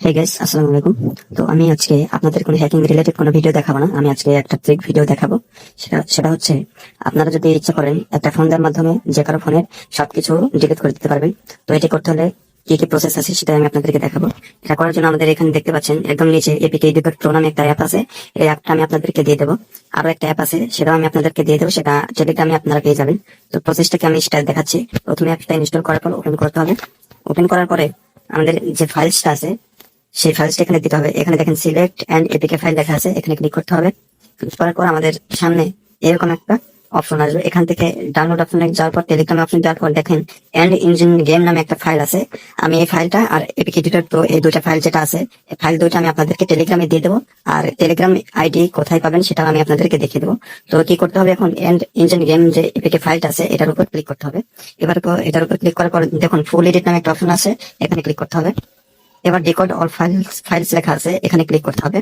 Hey guys আসসালামু আলাইকুম। তো আমি আজকে আপনাদের কোনো হ্যাকিং রিলেটেড কোনো ভিডিও দেখাবো না। আমি আজকে একটা ট্রিক ভিডিও দেখাবো। সেটা সেটা হচ্ছে, আপনারা যদি ইচ্ছা করেন একটা ফোন দেওয়ার মাধ্যমে যে কারও ফোনের সবকিছু ডিলিট করে দিতে পারবেন। তো এটি করতে হলে কি কি প্রসেস আছে সেটা আমি আপনাদেরকে দেখাবো। এটা করার জন্য আমাদের এখানে দেখতে পাচ্ছেন একদম নিচে এপিকে এডুকেট প্রো নামে একটা অ্যাপ আছে। এই অ্যাপটা আমি আপনাদেরকে দিয়ে দেবো। আরও একটা অ্যাপ আছে, সেটাও আমি আপনাদেরকে দিয়ে দেবো। সেটা টেলিগ্রামে আপনারা পেয়ে যাবেন। তো প্রসেসটাকে আমি সেটা দেখাচ্ছি। প্রথমে অ্যাপটা ইনস্টল করার পর ওপেন করতে হবে। ওপেন করার পরে আমাদের যে ফাইলসটা আছে সেই ফাইলসটা এখানে দিতে হবে। এখানে দেখেন সিলেক্ট এন্ড এপিকে ফাইল লেখা আছে। এখানে ক্লিক করতে হবে। ক্লিক করার পর আমাদের সামনে এরকম একটা অপশন আসবে। এখান থেকে ডাউনলোড অপশনে যাওয়ার পর টেলিগ্রাম অপশন যাওয়ার পর দেখেন এন্ড ইঞ্জিন গেম নামে একটা ফাইল আছে। আমি এই ফাইলটা আর এপিকে এডিটর প্রো এই দুটা ফাইল যেটা আছে, এই ফাইল দুটো আমি আপনাদেরকে টেলিগ্রামে দিয়ে দেবো। আর টেলিগ্রাম আইডি কোথায় পাবেন সেটা আমি আপনাদেরকে দেখিয়ে দেবো। তো কি করতে হবে এখন? এন্ড ইঞ্জিন গেম যে এপিকে ফাইলটা আছে, এটার উপর ক্লিক করতে হবে। এবার এটার উপর ক্লিক করার পর দেখুন ফুল এডিট নামে একটা অপশন আছে। এখানে ক্লিক করতে হবে। এবার ডিকোড অল ফাইলস ফাইলস লেখা আছে, এখানে ক্লিক করতে হবে।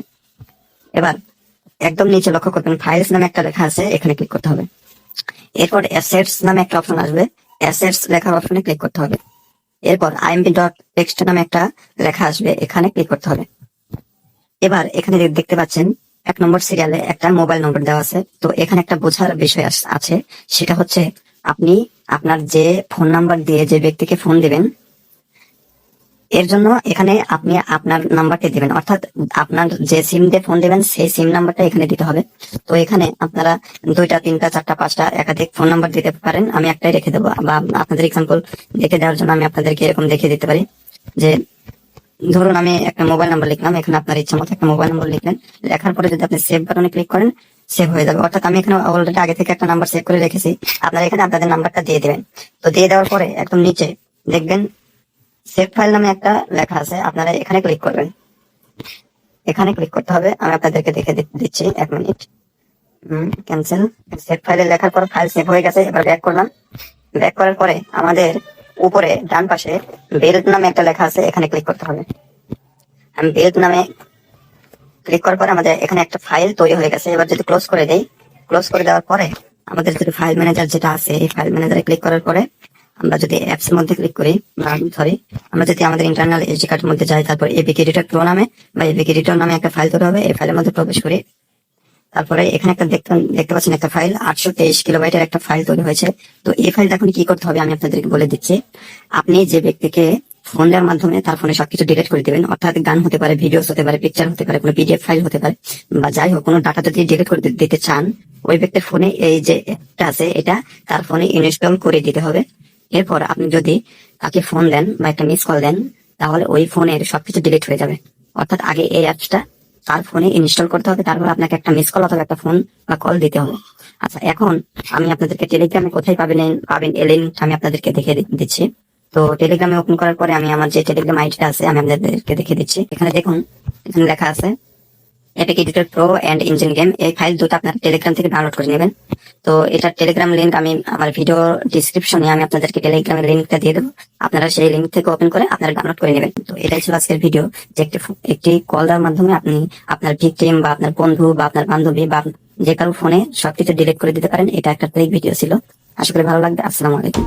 এবার একদম নিচে লক্ষ্য করবেন ফাইলস নামে একটা লেখা আছে, এখানে ক্লিক করতে হবে। এরপর অ্যাসেটস নামে একটা অপশন আসবে অ্যাসেটস লেখার অপশনে ক্লিক করতে হবে। এরপর আইএমপি ডট টেক্সট নামে একটা লেখা আসবে, এখানে ক্লিক করতে হবে। এবার এখানে দেখতে পাচ্ছেন, এক নম্বর সিরিয়ালে একটা মোবাইল নম্বর দেওয়া আছে। তো এখানে একটা বোঝার বিষয় আছে, সেটা হচ্ছে আপনি আপনার যে ফোন নাম্বার দিয়ে যে ব্যক্তিকে ফোন দিবেন এর জন্য এখানে আপনি আপনার নাম্বারটি দিবেন। অর্থাৎ আপনার যে সিম দিয়ে ফোন দিবেন, সেই সিম নাম্বারটা এখানে দিতে হবে। তো এখানে আপনারা দুইটা, তিনটা, চারটা, পাঁচটা একাধিক ফোন নাম্বার দিতে পারেন। আমি একটাই রেখে দেবো, বা আপনাদের এক্সাম্পল দেখে দেওয়ার জন্য আমি আপনাদেরকে এরকম দেখিয়ে দিতে পারি। যে ধরুন আমি একটা মোবাইল নাম্বার লিখলাম, এখানে আপনার ইচ্ছা মতো একটা মোবাইল নাম্বার লিখলেন। লেখার পরে যদি আপনি সেভ বাটনে ক্লিক করেন সেভ হয়ে যাবে। অর্থাৎ আমি এখানে অলরেডি আগে থেকে একটা নাম্বার সেভ করে রেখেছি। আপনারা এখানে আপনাদের নাম্বারটা দিয়ে দেবেন। তো দিয়ে দেওয়ার পরে একদম নিচে দেখবেন সেভ ফাইল নামে একটা লেখা আছে, আপনারা এখানে ক্লিক করবেন। এখানে ক্লিক করতে হবে, আমি আপনাদেরকে দেখে দিচ্ছি এক মিনিট ক্যান্সেল সেভ ফাইলে লেখার পর ফাইল সেভ হয়ে গেছে, এবার ব্যাক করলাম। ব্যাক করার পরে আমাদের উপরে, ডান পাশে বেল্ট নামে একটা লেখা আছে, এখানে ক্লিক করতে হবে। আমি বেল্ট নামে ক্লিক করার পরে আমাদের এখানে একটা ফাইল তৈরি হয়ে গেছে, এবার যদি ক্লোজ করে দেই ক্লোজ করে দেওয়ার পরে আমাদের যদি ফাইল ম্যানেজার যেটা আছে, এই ফাইল ম্যানেজারে ক্লিক করার পরে আমরা যদি অ্যাপস এর মধ্যে ক্লিক করি সরি আমরা যদি আমাদের ইন্টারনাল এসডি কার্ডের মধ্যে যাই, তারপর এপিকে এডিটর প্রো নামে, বা এপিকে এডিটর নামে একটা ফাইল তৈরি হবে, এই ফাইলের মধ্যে প্রবেশ করি। তারপরে এখানে একটা দেখতে দেখতে পাচ্ছেন একটা ফাইল আটশো তেইশ কিলোবাইটের একটা ফাইল তৈরি হয়েছে। তো এই ফাইলটা এখন কি করতে হবে আমি আপনাদেরকে বলে দিচ্ছি। আপনি যে ব্যক্তিকে ফোন দেওয়ার মাধ্যমে তার ফোনে সবকিছু ডিলিট করে দিবেন, অর্থাৎ গান হতে পারে ভিডিওস হতে পারে পিকচার হতে পারে, কোনো পিডিএফ ফাইল হতে পারে, বা যাই হোক, কোনো ডাটা যদি ডিলিট করে দিতে চান, ওই ব্যক্তির ফোনে এই যে অ্যাপটা আছে, এটা তার ফোনে ইনস্টল করে দিতে হবে। এরপর আপনি যদি তাকে ফোন দেন বা একটা মিস কল দেন, তাহলে ওই ফোনের সবকিছু ডিলিট হয়ে যাবে। অর্থাৎ আগে এই অ্যাপসটা তার ফোনে ইনস্টল করতে হবে, তারপর আপনাকে একটা মিস কল অথবা একটা ফোন বা কল দিতে হবে। আচ্ছা এখন আমি আপনাদেরকে টেলিগ্রামে কোথায় পাবেন পাবেন লিঙ্ক আমি আপনাদেরকে দেখে দিচ্ছি। তো টেলিগ্রামে ওপেন করার পরে আমি আমার যে টেলিগ্রাম আইডিটা আছে, আমি আপনাদেরকে দেখে দিচ্ছি। এখানে দেখুন, এখানে লেখা আছে epic editor pro and engine game এই ফাইল দুটো আপনার টেলিগ্রাম থেকে ডাউনলোড করে নেবেন। তো এটা টেলিগ্রাম লিংক আমি, আমার ভিডিও ডিসক্রিপশনে আমি আপনাদেরকে টেলিগ্রামের লিঙ্কটা দিয়ে দেবো। আপনারা সেই লিঙ্ক থেকে ওপেন করে আপনারা ডাউনলোড করে নেবেন। তো এটাই ছিল আজকের ভিডিও যে একটি একটি কল দেওয়ার মাধ্যমে আপনি আপনার ভিকটিম বা আপনার বন্ধু বা আপনার বান্ধবী বা যে কারও ফোনে সবকিছু ডিলিট করে দিতে পারেন। এটা একটা ভিডিও ছিল। আশা করি ভালো লাগবে। আসসালামু আলাইকুম।